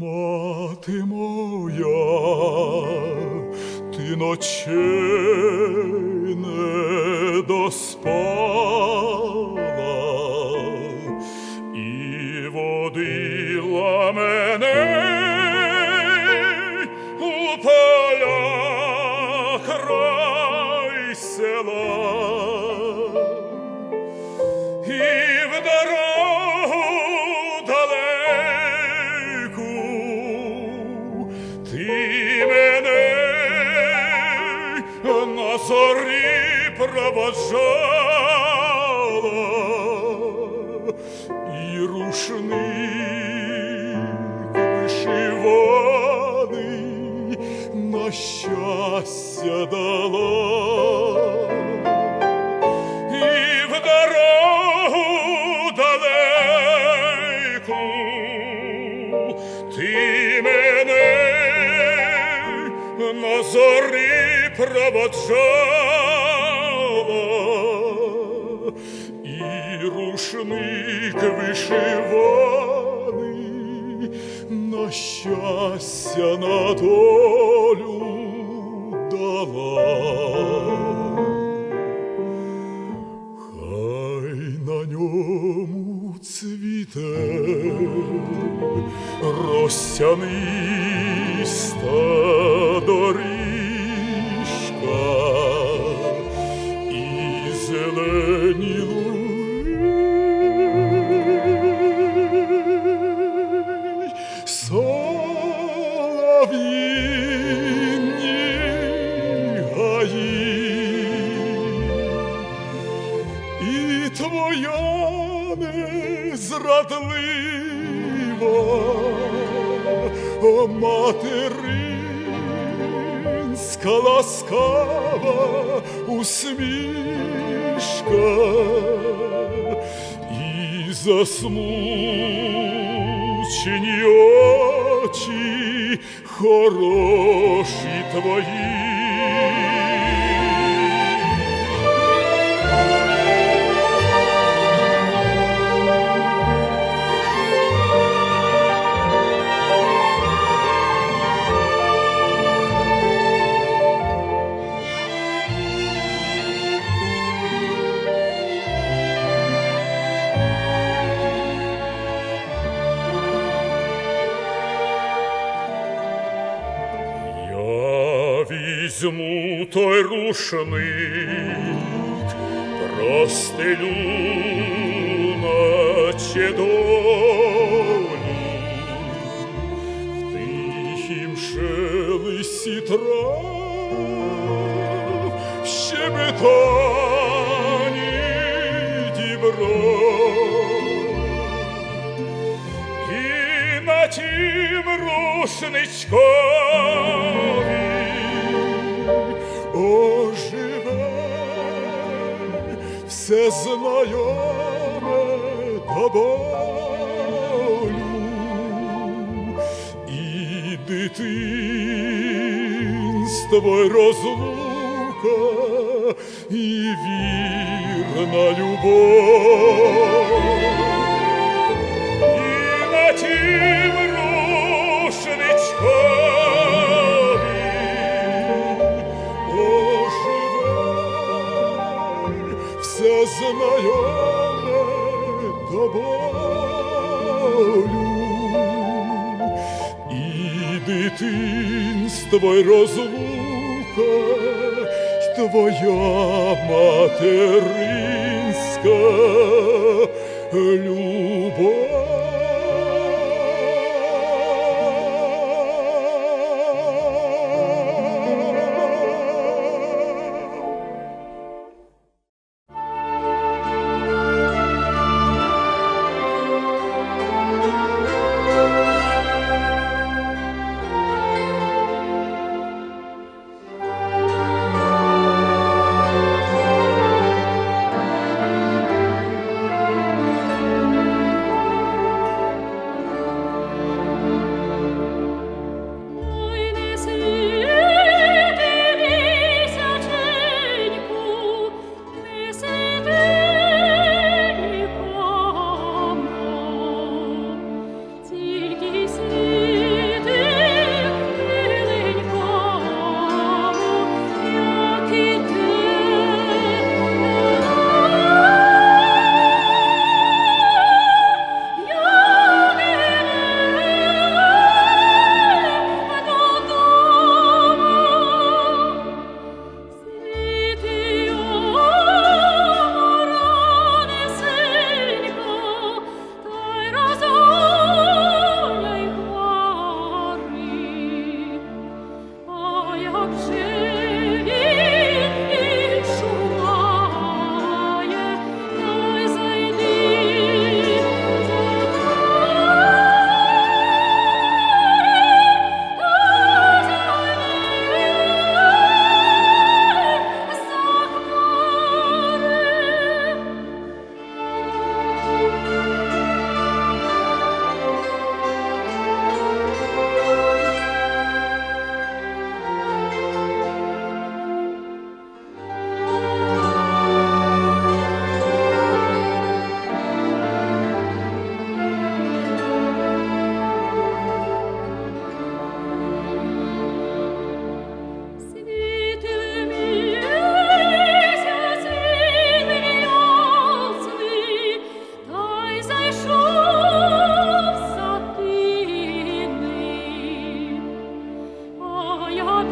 мати моя, ти ночей не доспала і водила мене у. Проводжала, і рушник вишиваний на щастя дала. В дорогу ти мене на зорі проводжала, вишиваний на щастя на долю дала. Хай на ньому цвіте розсяниста доріжка о, материнська ласкава усмішка і засмучені очі хороші твої. Візьму той рушник, простелю наче долю, в тихім шелесті трав, в щебетанні дібров. І на тім рушничкові оживе все знайоме до болю і дитинство й розлука і вірна любов. Дитинство й розлука, й твоя материнська любов.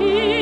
happy.